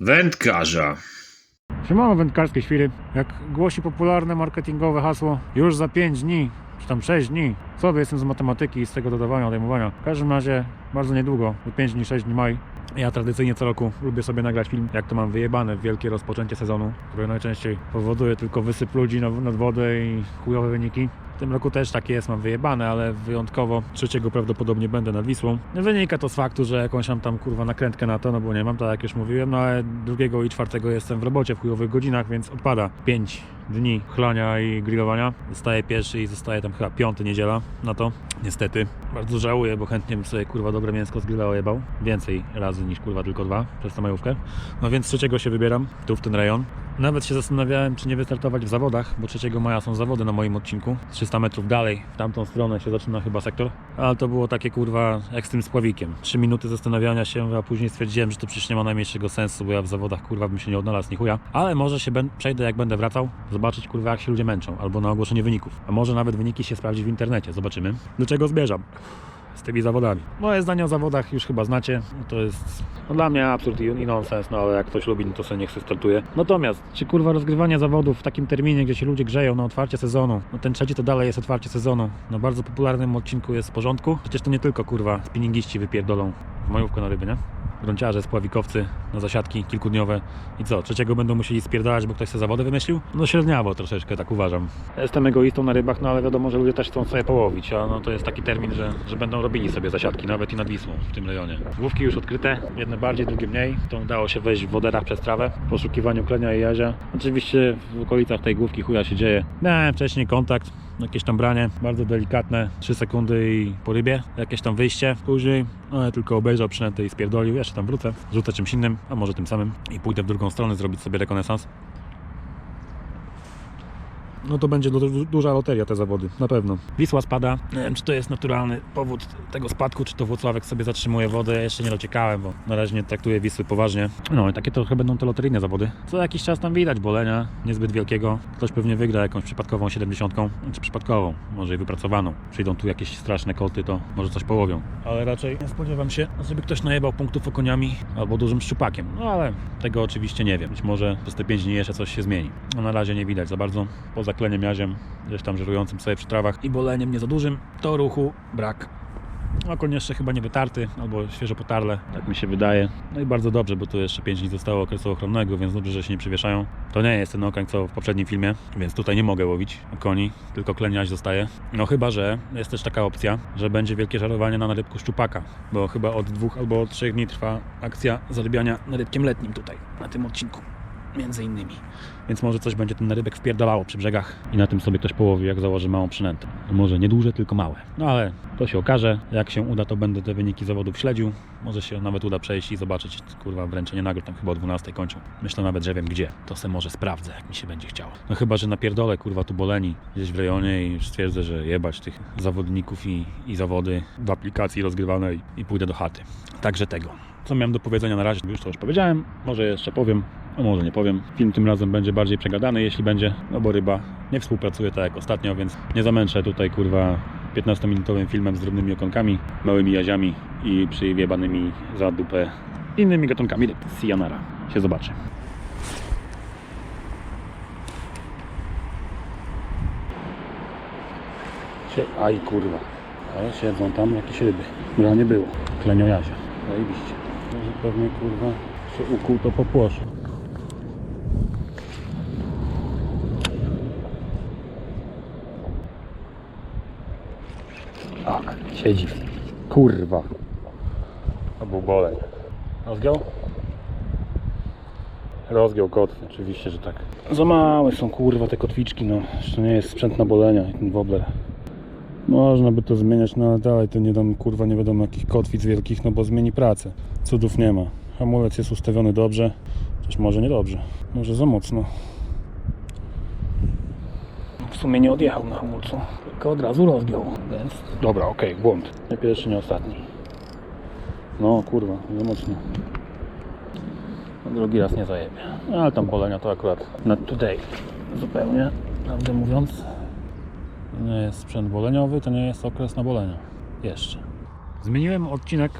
Wędkarza. Siemano wędkarskie świry. Jak głosi popularne marketingowe hasło, już za 5 dni, czy tam 6 dni. Co jestem z matematyki i z tego dodawania, odejmowania. W każdym razie bardzo niedługo, bo 5 dni, 6 dni maj. Ja tradycyjnie co roku lubię sobie nagrać film, jak to mam wyjebane wielkie rozpoczęcie sezonu, które najczęściej powoduje tylko wysyp ludzi nad, wodę i chujowe wyniki. W tym roku też takie jest, mam wyjebane, ale wyjątkowo trzeciego prawdopodobnie będę nad Wisłą. Wynika to z faktu, że jakąś mam tam kurwa nakrętkę na to, no bo nie mam, tak jak już mówiłem, no ale drugiego i czwartego jestem w robocie w chujowych godzinach, więc odpada 5 dni chlania i grillowania. Zostaje pierwszy i zostaje tam chyba piąty niedziela na to. Niestety. Bardzo żałuję, bo chętnie bym sobie kurwa dobre mięsko z grilla ojebał. Więcej razy niż kurwa tylko dwa przez tę majówkę. No więc trzeciego się wybieram, tu w ten rejon. Nawet się zastanawiałem, czy nie wystartować w zawodach, bo 3 maja są zawody na moim odcinku. 300 metrów dalej, w tamtą stronę się zaczyna chyba sektor. Ale to było takie kurwa jak z tym spławikiem. 3 minuty zastanawiania się, a później stwierdziłem, że to przecież nie ma najmniejszego sensu, bo ja w zawodach kurwa bym się nie odnalazł ni chuja. Ale może się przejdę jak będę wracał, zobaczyć kurwa jak się ludzie męczą, albo na ogłoszenie wyników. A może nawet wyniki się sprawdzić w internecie, zobaczymy. Do czego zmierzam? Z tymi zawodami. Moje zdanie o zawodach już chyba znacie. To jest no, dla mnie absurd i i nonsens, no ale jak ktoś lubi, no to sobie niech się startuje. Natomiast, czy kurwa rozgrywanie zawodów w takim terminie, gdzie się ludzie grzeją na otwarcie sezonu, no ten trzeci to dalej jest otwarcie sezonu. Na bardzo popularnym odcinku jest w porządku. Przecież to nie tylko kurwa spinningiści wypierdolą w majówkę na ryby, nie? Grąciarze, spławikowcy na zasiadki kilkudniowe i co, trzeciego będą musieli spierdalać, bo ktoś sobie zawody wymyślił? No średniawo troszeczkę, tak uważam. Jestem egoistą na rybach, no ale wiadomo, że ludzie też chcą sobie połowić, a no to jest taki termin, że, że będą robili sobie zasiadki, nawet i nad Wisłą w tym rejonie. Główki już odkryte, jedne bardziej, drugie mniej. To udało się wejść w woderach przez trawę w poszukiwaniu klenia i jazia. Oczywiście w okolicach tej główki chuja się dzieje. Miałem wcześniej kontakt, jakieś tam branie, bardzo delikatne, 3 sekundy i po rybie, jakieś tam wyjście później, ale tylko obejrzał przynętę i spierdolił, jeszcze tam wrócę, rzucę czymś innym, a może tym samym i pójdę w drugą stronę zrobić sobie rekonesans. No to będzie du- duża loteria te zawody, na pewno. Wisła spada. Nie wiem, czy to jest naturalny powód tego spadku, czy to Włocławek sobie zatrzymuje wodę. Ja jeszcze nie dociekałem, bo na razie nie traktuję Wisły poważnie. No i takie trochę będą te loteryjne zawody. Co jakiś czas tam widać bolenia, niezbyt wielkiego. Ktoś pewnie wygra jakąś przypadkową 70, czy przypadkową, może i wypracowaną. Przyjdą tu jakieś straszne koty, to może coś połowią. Ale raczej nie spodziewam się, żeby ktoś najebał punktów okoniami albo dużym szczupakiem. No ale tego oczywiście nie wiem. Być może przez te 5 dni jeszcze coś się zmieni. No na razie nie widać za bardzo. Poza kleniem jaziem, gdzieś tam żerującym sobie przy trawach i boleniem nie za dużym, to ruchu brak. Okon jeszcze chyba nie wytarty, albo świeżo potarle, tak mi się wydaje. No i bardzo dobrze, bo tu jeszcze 5 dni zostało okresu ochronnego, więc dobrze, że się nie przywieszają. To nie jest ten okoń, co w poprzednim filmie, więc tutaj nie mogę łowić koni, tylko kleniaś zostaje. No chyba, że jest też taka opcja, że będzie wielkie żarowanie na narybku szczupaka, bo chyba od dwóch albo od trzech dni trwa akcja zarybiania narybkiem letnim tutaj, na tym odcinku między innymi. Więc może coś będzie ten narybek wpierdalało przy brzegach i na tym sobie ktoś połowi, jak założy małą przynętę. Może nie duże, tylko małe. No ale to się okaże. Jak się uda, to będę te wyniki zawodów śledził. Może się nawet uda przejść i zobaczyć, kurwa, wręczenie nagród tam chyba o 12 kończą. Myślę nawet, że wiem gdzie. To se może sprawdzę, jak mi się będzie chciało. No chyba, że napierdolę, kurwa, tu boleni gdzieś w rejonie i stwierdzę, że jebać tych zawodników i, i zawody w aplikacji rozgrywanej i pójdę do chaty. Także tego. Co miałem do powiedzenia na razie, już to już powiedziałem. Może jeszcze powiem, a może nie powiem. Film tym razem będzie bardziej przegadany, jeśli będzie, no bo ryba nie współpracuje tak jak ostatnio, więc nie zamęczę tutaj kurwa 15-minutowym filmem z drobnymi okonkami, małymi jaziami i przyjebanymi za dupę innymi gatunkami ryb. Sianara. Się zobaczy. Aj kurwa. Ale siedzą tam jakieś ryby. No nie było. Klenio jazia. Zajebiście. Może pewnie kurwa się ukuł to popłosze. Siedzi. Kurwa. To był boleń. Rozgiął? Rozgiął kotwy, oczywiście, że tak. Za małe są kurwa te kotwiczki, no. To nie jest sprzęt na bolenia, ten wobbler. Można by to zmieniać, no ale dalej to nie dam kurwa nie wiadomo jakich kotwic wielkich, no bo zmieni pracę. Cudów nie ma. Hamulec jest ustawiony dobrze, chociaż może niedobrze. Może za mocno. W sumie nie odjechał na hamulcu, tylko od razu rozgiął, więc... Dobra, okej, błąd. Nie pierwszy, nie ostatni. No kurwa, za mocno. No, drugi raz nie zajebie. No, ale tam bolenia to akurat not today. Zupełnie, prawdę mówiąc. To nie jest sprzęt boleniowy, to nie jest okres na bolenia. Jeszcze. Zmieniłem odcinek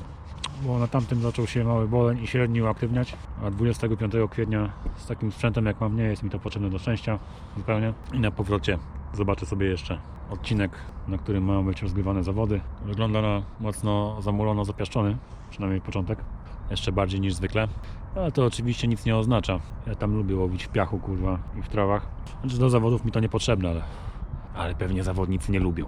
bo na tamtym zaczął się mały boleń i średni uaktywniać, a 25 kwietnia z takim sprzętem jak mam nie jest mi to potrzebne do szczęścia zupełnie. I na powrocie zobaczę sobie jeszcze odcinek, na którym mają być rozgrywane zawody. Wygląda na mocno zamulono zapiaszczony, przynajmniej początek, jeszcze bardziej niż zwykle. Ale to oczywiście nic nie oznacza. Ja tam lubię łowić w piachu, kurwa, i w trawach. Znaczy do zawodów mi to niepotrzebne, ale, ale pewnie zawodnicy nie lubią.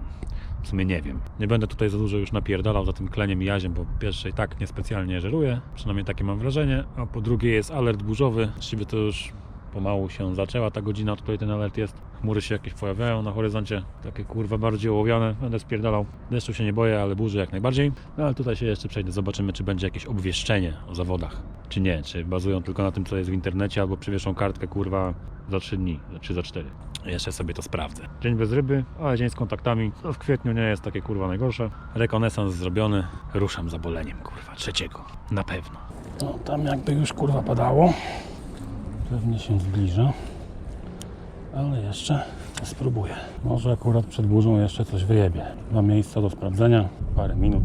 W sumie nie wiem. Nie będę tutaj za dużo już napierdalał za tym kleniem i jaziem, bo po pierwsze i tak niespecjalnie żeruję, przynajmniej takie mam wrażenie, a po drugie jest alert burzowy, właściwie to już pomału się zaczęła ta godzina, od której ten alert jest. Chmury się jakieś pojawiają na horyzoncie, takie kurwa bardziej ołowiane, będę spierdalał. Deszczu się nie boję, ale burzy jak najbardziej. No ale tutaj się jeszcze przejdę, zobaczymy czy będzie jakieś obwieszczenie o zawodach, czy nie, czy bazują tylko na tym co jest w internecie, albo przywieszą kartkę kurwa za 3 dni, czy za 4. Jeszcze sobie to sprawdzę. Dzień bez ryby, ale dzień z kontaktami. To w kwietniu nie jest takie kurwa najgorsze. Rekonesans zrobiony. Ruszam za boleniem kurwa trzeciego. Na pewno. No tam jakby już kurwa padało. Pewnie się zbliża. Ale jeszcze spróbuję. Może akurat przed burzą jeszcze coś wyjebie. Dwa miejsca do sprawdzenia. Parę minut.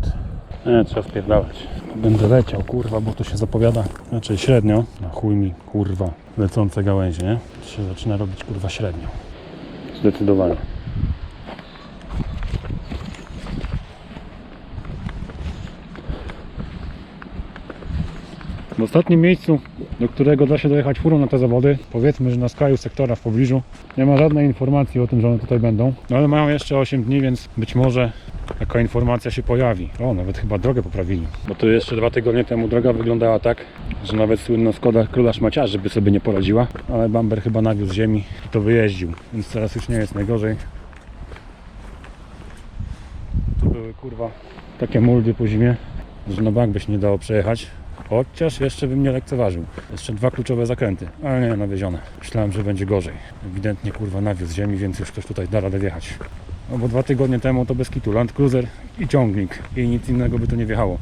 Nie, trzeba spierdalać. Będę leciał, kurwa, bo to się zapowiada. Znaczy średnio. Na chuj mi, kurwa, lecące gałęzie, nie? To się zaczyna robić, kurwa, średnio. Zdecydowanie. W ostatnim miejscu, do którego da się dojechać furą na te zawody, powiedzmy, że na skraju sektora w pobliżu, nie ma żadnej informacji o tym, że one tutaj będą. No ale mają jeszcze 8 dni, więc być może taka informacja się pojawi. O, nawet chyba drogę poprawili. Bo to jeszcze dwa tygodnie temu droga wyglądała tak, że nawet słynna Skoda Króla Szmaciarzy by sobie nie poradziła, ale Bamber chyba nawiózł ziemi i to wyjeździł, więc teraz już nie jest najgorzej. Tu były kurwa takie muldy po zimie, że na bank by się nie dało przejechać. Chociaż jeszcze bym nie lekceważył. Jeszcze dwa kluczowe zakręty, ale nie nawiezione. Myślałem, że będzie gorzej. Ewidentnie kurwa nawiózł ziemi, więc już ktoś tutaj da radę wjechać. No bo dwa tygodnie temu to bez kitu Land Cruiser i ciągnik i nic innego by to nie wjechało.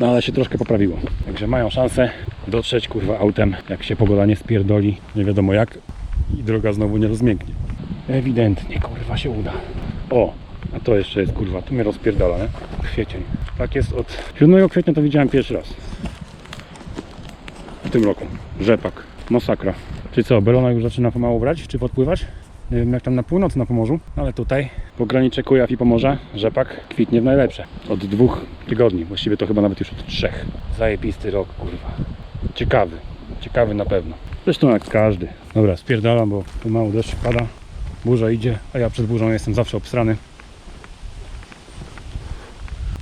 No ale się troszkę poprawiło. Także mają szansę dotrzeć kurwa autem, jak się pogoda nie spierdoli, nie wiadomo jak i droga znowu nie rozmięknie. Ewidentnie kurwa się uda. O, a to jeszcze jest kurwa, tu mnie rozpierdala, nie? Kwiecień. Tak jest od 7 kwietnia to widziałem pierwszy raz. W tym roku. Rzepak. Masakra. Czy co, Belona już zaczyna pomału brać, czy podpływać? Nie wiem jak tam na północy na Pomorzu, ale tutaj pogranicze Kujaw i Pomorza, rzepak kwitnie w najlepsze. Od dwóch tygodni, właściwie to chyba nawet już od trzech. Zajebisty rok, kurwa. Ciekawy. Ciekawy na pewno. Zresztą jak każdy. Dobra, spierdalam, bo pomału deszcz pada. Burza idzie, a ja przed burzą jestem zawsze obstrany.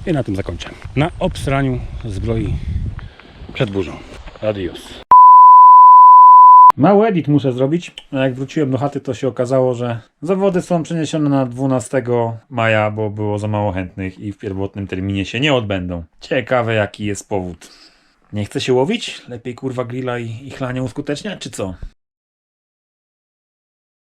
I na tym zakończę. Na obsraniu zbroi przed burzą. Adios. Mały edit muszę zrobić. Jak wróciłem do chaty, to się okazało, że zawody są przeniesione na 12 maja, bo było za mało chętnych i w pierwotnym terminie się nie odbędą. Ciekawe, jaki jest powód. Nie chce się łowić? Lepiej kurwa grilla i, i chlanie uskuteczniać, czy co?